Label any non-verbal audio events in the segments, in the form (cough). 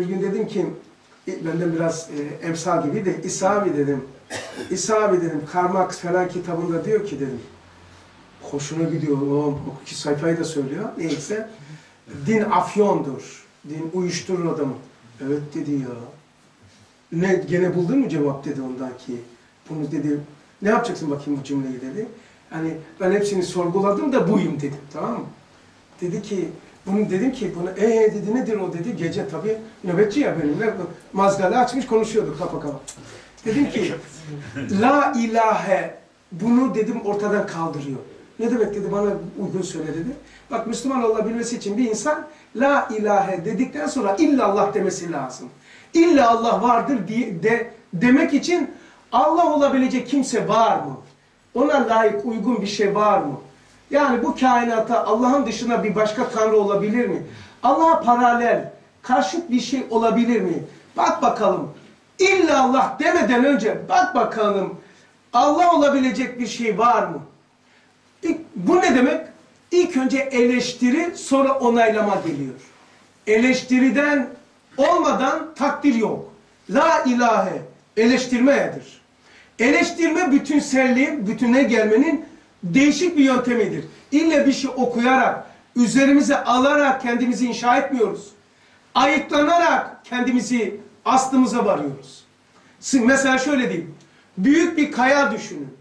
Bir gün dedim ki, benden biraz e, emsal gibi de İsa abi dedim. İsa abi dedim, Karl Marx falan kitabında diyor ki dedim. Hoşuna gidiyor, o iki sayfayı da söylüyor. Neyse. Din afyondur. Din uyuşturur adamı. Evet dedi ya. Ne gene buldun mu cevap dedi ondan ki. Bunu dedi. Ne yapacaksın bakayım bu cümleyi dedi. Hani ben hepsini sorguladım da buyum dedim. Tamam mı? Dedi ki bunu dedim ki bunu ee dedi nedir o dedi. Gece tabii nöbetçi ya benimle mazgalı açmış konuşuyorduk kafa kafa. Dedim ki (laughs) la ilahe bunu dedim ortadan kaldırıyor. Ne demek dedi bana uygun söyle dedi. Bak Müslüman olabilmesi için bir insan la ilahe dedikten sonra illallah demesi lazım. İlla Allah vardır diye de, demek için Allah olabilecek kimse var mı? Ona layık uygun bir şey var mı? Yani bu kainata Allah'ın dışında bir başka tanrı olabilir mi? Allah'a paralel, karşıt bir şey olabilir mi? Bak bakalım. İlla Allah demeden önce bak bakalım Allah olabilecek bir şey var mı? Bu ne demek? İlk önce eleştiri sonra onaylama geliyor. Eleştiriden olmadan takdir yok. La ilahe eleştirmeyedir. Eleştirme bütünselliğin, bütüne gelmenin değişik bir yöntemidir. İlle bir şey okuyarak, üzerimize alarak kendimizi inşa etmiyoruz. Ayıklanarak kendimizi aslımıza varıyoruz. Mesela şöyle diyeyim. Büyük bir kaya düşünün.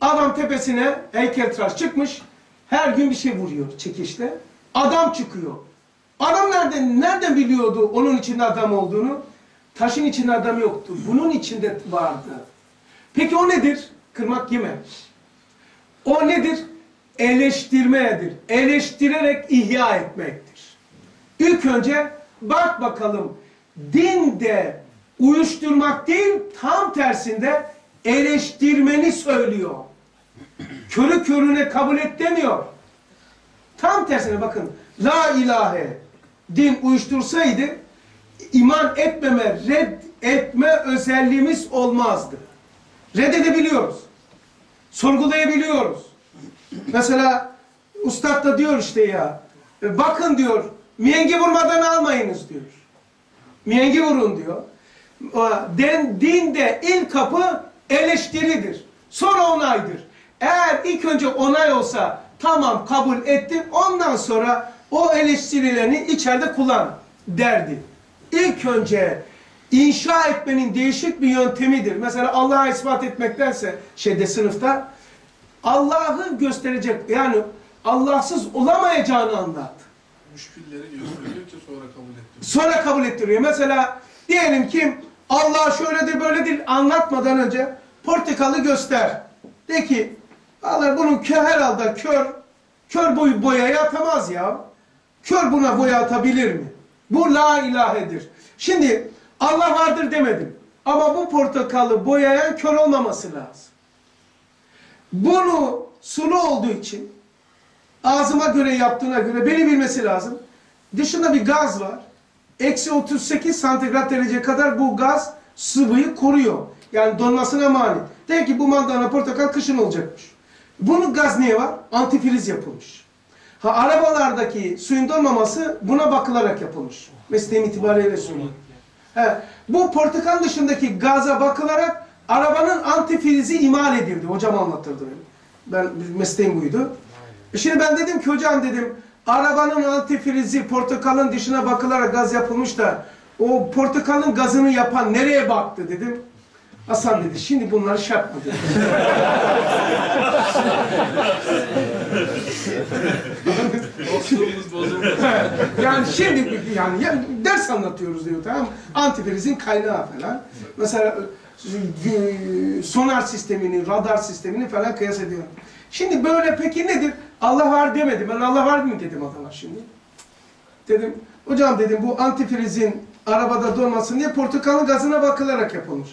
Adam tepesine heykeltıraş çıkmış. Her gün bir şey vuruyor çekişte. Adam çıkıyor. Adam nereden, nereden biliyordu onun içinde adam olduğunu? Taşın içinde adam yoktu. Bunun içinde vardı. Peki o nedir? Kırmak yememiş. O nedir? Eleştirmedir. Eleştirerek ihya etmektir. İlk önce bak bakalım dinde uyuşturmak değil tam tersinde eleştirmeni söylüyor. Körü körüne kabul et demiyor. Tam tersine bakın. La ilahe din uyuştursaydı iman etmeme, red etme özelliğimiz olmazdı. Reddedebiliyoruz. Sorgulayabiliyoruz. Mesela ustad da diyor işte ya e, bakın diyor miyengi vurmadan almayınız diyor. Miyengi vurun diyor. Den, dinde ilk kapı eleştiridir. Sonra onaydır. Eğer ilk önce onay olsa tamam kabul ettim ondan sonra o eleştirilerini içeride kullan derdi. İlk önce inşa etmenin değişik bir yöntemidir. Mesela Allah'a ispat etmektense şeyde sınıfta Allah'ı gösterecek yani Allahsız olamayacağını anlat. Müşkülleri gösteriyor ki sonra kabul ettiriyor. Sonra kabul ettiriyor. Mesela diyelim ki Allah şöyledir böyledir anlatmadan önce portakalı göster. De ki Allah bunun kör herhalde kör kör boyu boyaya atamaz ya. Kör buna boya atabilir mi? Bu la ilahedir. Şimdi Allah vardır demedim. Ama bu portakalı boyayan kör olmaması lazım. Bunu sulu olduğu için ağzıma göre yaptığına göre beni bilmesi lazım. Dışında bir gaz var. Eksi 38 santigrat derece kadar bu gaz sıvıyı koruyor. Yani donmasına mani. De ki bu mandalina portakal kışın olacakmış. Bunun gaz niye var? Antifriz yapılmış. Ha arabalardaki suyun donmaması buna bakılarak yapılmış. Mesleğim itibariyle söylüyorum. He, bu portakal dışındaki gaza bakılarak arabanın antifrizi imal edildi. Hocam anlattırdı beni. Ben mesleğim buydu. Şimdi ben dedim ki hocam dedim arabanın antifrizi portakalın dışına bakılarak gaz yapılmış da o portakalın gazını yapan nereye baktı dedim. Hasan dedi şimdi bunları şey yapma dedi. Yani şimdi yani, yani ders anlatıyoruz diyor tamam mı? Antifrizin kaynağı falan. Mesela e, sonar sistemini, radar sistemini falan kıyas ediyor. Şimdi böyle peki nedir? Allah var demedim. Ben Allah var mı dedim adama şimdi. Dedim hocam dedim bu antifrizin arabada donmasın diye portakalın gazına bakılarak yapılmış.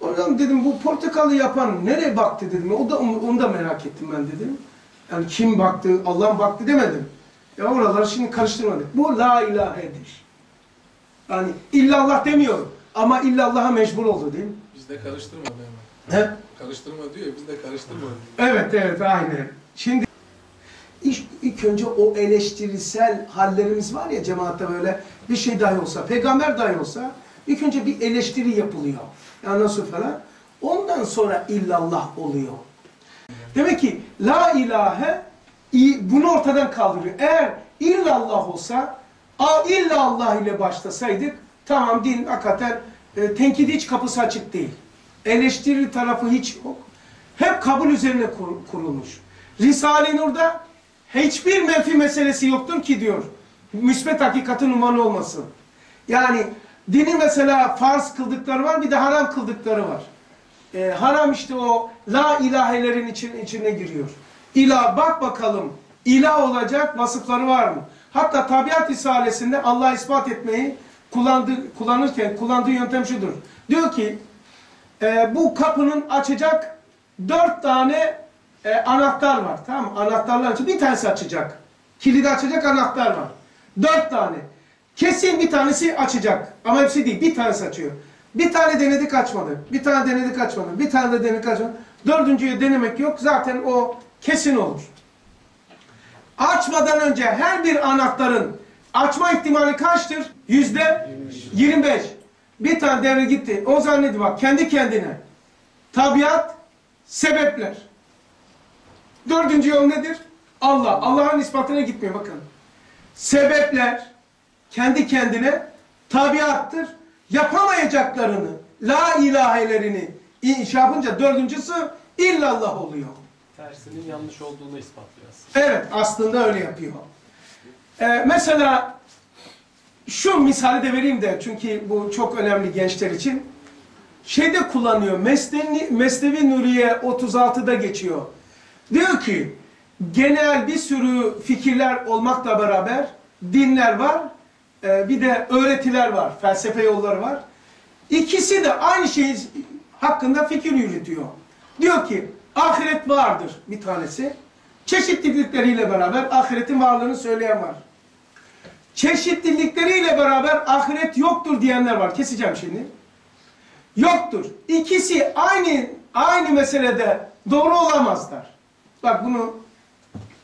Hocam dedim bu portakalı yapan nereye baktı dedim. O da onu da merak ettim ben dedim. Yani kim baktı, Allah baktı demedim. Ya oraları şimdi karıştırmadık. Bu la ilahedir. Yani illallah demiyorum. Ama illallah'a mecbur oldu değil mi? Bizde karıştırma hemen. He? Karıştırma diyor ya bizde karıştırma diyor. Evet evet aynen. Şimdi ilk ilk önce o eleştirisel hallerimiz var ya cemaatte böyle bir şey dahi olsa, peygamber dahi olsa ilk önce bir eleştiri yapılıyor. Yani nasıl falan. Ondan sonra illallah oluyor. Demek ki la ilahe bunu ortadan kaldırıyor. Eğer illallah olsa a, illa Allah ile başlasaydık tamam din hakikaten e, tenkidi hiç kapısı açık değil. Eleştiri tarafı hiç yok. Hep kabul üzerine kur- kurulmuş. Risale-i Nur'da hiçbir menfi meselesi yoktur ki diyor. Müsbet hakikatin umanı olmasın. Yani dini mesela farz kıldıkları var bir de haram kıldıkları var. Ee, haram işte o la ilahelerin için, içine giriyor. İlah bak bakalım ilah olacak vasıfları var mı? Hatta tabiat risalesinde Allah ispat etmeyi kullandı, kullanırken kullandığı yöntem şudur. Diyor ki e, bu kapının açacak dört tane e, anahtar var. Tamam? Anahtarlar açacak. Bir tanesi açacak. Kilidi açacak anahtar var. Dört tane. Kesin bir tanesi açacak. Ama hepsi değil. Bir tanesi açıyor. Bir tane denedik açmadı. Bir tane denedik açmadı. Bir tane de denedik açmadı. Dördüncüyü denemek yok. Zaten o kesin olur. Açmadan önce her bir anahtarın açma ihtimali kaçtır? Yüzde 25. Bir tane devre gitti. O zannedi bak kendi kendine. Tabiat, sebepler. Dördüncü yol nedir? Allah. Allah'ın ispatına gitmiyor bakın. Sebepler kendi kendine tabiattır. Yapamayacaklarını, la ilahelerini inşa yapınca dördüncüsü illallah oluyor. Tersinin yanlış olduğunu ispatlıyor. Evet aslında öyle yapıyor. Ee, mesela şu misali de vereyim de çünkü bu çok önemli gençler için. Şeyde kullanıyor. Mesnevi, Mesnevi Nuriye 36'da geçiyor. Diyor ki genel bir sürü fikirler olmakla beraber dinler var. e, bir de öğretiler var. Felsefe yolları var. İkisi de aynı şey hakkında fikir yürütüyor. Diyor ki ahiret vardır bir tanesi. Çeşitlilikleriyle beraber ahiretin varlığını söyleyen var. Çeşitlilikleriyle beraber ahiret yoktur diyenler var. Keseceğim şimdi. Yoktur. İkisi aynı aynı meselede doğru olamazlar. Bak bunu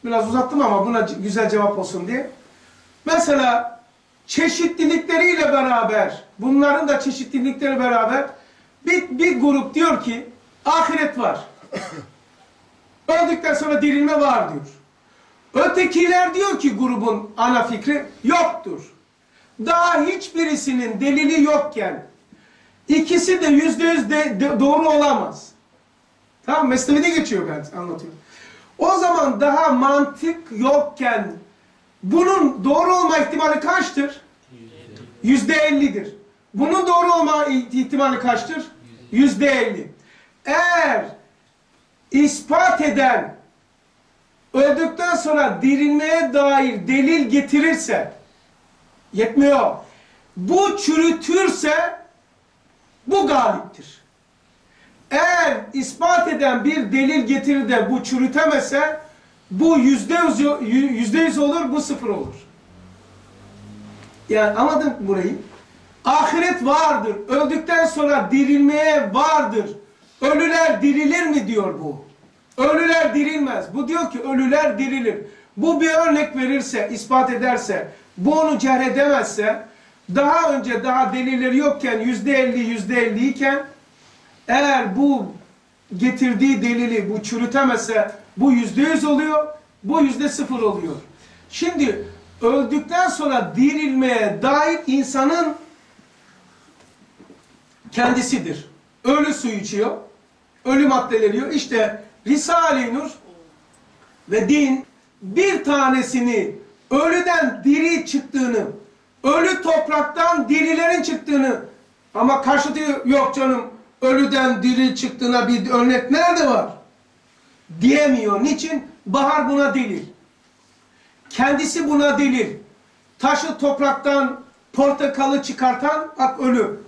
biraz uzattım ama buna güzel cevap olsun diye. Mesela çeşitlilikleriyle beraber, bunların da çeşitlilikleri beraber bir, bir grup diyor ki ahiret var. (coughs) Öldükten sonra dirilme var diyor. Ötekiler diyor ki grubun ana fikri yoktur. Daha hiçbirisinin delili yokken ikisi de yüzde yüz de- de- doğru olamaz. Tamam Mesnevi'de geçiyor ben anlatıyorum. O zaman daha mantık yokken bunun doğru olma ihtimali kaçtır? Yüzde ellidir. Bunun doğru olma ihtimali kaçtır? Yüzde elli. Eğer ispat eden öldükten sonra dirilmeye dair delil getirirse yetmiyor. Bu çürütürse bu galiptir. Eğer ispat eden bir delil getirir de bu çürütemese bu yüzde yüz, yüzde yüz olur, bu sıfır olur. Yani anladın burayı? Ahiret vardır. Öldükten sonra dirilmeye vardır. Ölüler dirilir mi diyor bu. Ölüler dirilmez. Bu diyor ki ölüler dirilir. Bu bir örnek verirse, ispat ederse, bu onu cerh edemezse, daha önce daha delilleri yokken yüzde elli, yüzde elli iken eğer bu getirdiği delili bu çürütemezse bu yüzde yüz oluyor, bu yüzde sıfır oluyor. Şimdi öldükten sonra dirilmeye dair insanın kendisidir. Ölü su içiyor, ölü maddeler yiyor. İşte Risale-i Nur ve din bir tanesini ölüden diri çıktığını, ölü topraktan dirilerin çıktığını ama karşıtı yok canım ölüden diri çıktığına bir örnek nerede var? Diyemiyor. Niçin? Bahar buna delil. Kendisi buna delil. Taşı topraktan portakalı çıkartan bak ölü.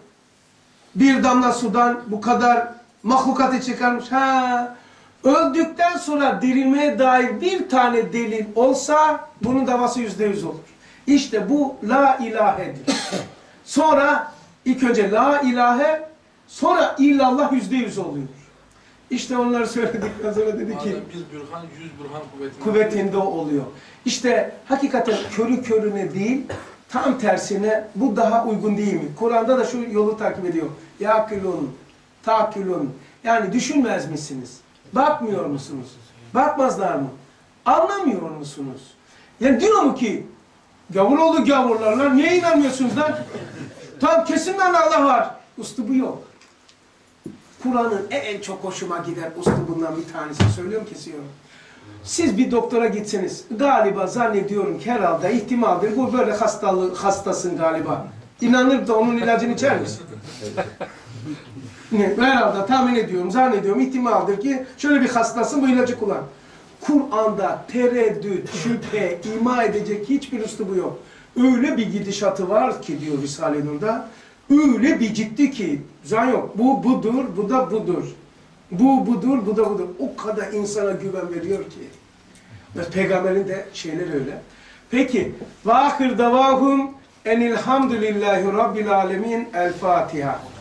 Bir damla sudan bu kadar mahlukatı çıkarmış. Ha, öldükten sonra dirilmeye dair bir tane delil olsa bunun davası yüzde yüz olur. İşte bu la ilahedir. (coughs) sonra ilk önce la ilahe sonra illallah yüzde yüz oluyor. İşte onları söyledikten sonra dedi ki bir bürhan, yüz bürhan kuvvetinde. kuvvetinde oluyor. İşte hakikaten körü körüne değil, tam tersine bu daha uygun değil mi? Kur'an'da da şu yolu takip ediyor. Yakilun, takilun. Yani düşünmez misiniz? Bakmıyor musunuz? Bakmazlar mı? Anlamıyor musunuz? Yani diyor mu ki gavur oldu gavurlar lan niye inanmıyorsunuz lan? Tam kesin lan Allah var. Üslubu yok. Kur'an'ın en çok hoşuma giden üslubundan bir tanesi söylüyorum kesiyorum. Siz bir doktora gitseniz galiba zannediyorum ki herhalde ihtimaldir bu böyle hastalığı hastasın galiba. İnanır da onun ilacını içer misin? Herhalde tahmin ediyorum, zannediyorum ihtimaldir ki şöyle bir hastasın bu ilacı kullan. Kur'an'da tereddüt, şüphe, ima edecek hiçbir üslubu yok. Öyle bir gidişatı var ki diyor Risale-i. Öyle bir ciddi ki, zan yok. Bu budur, bu da budur. Bu budur, bu da budur. O kadar insana güven veriyor ki. Ve peygamberin de şeyleri öyle. Peki, ve ahir davahum enilhamdülillahi rabbil alemin el Fatiha.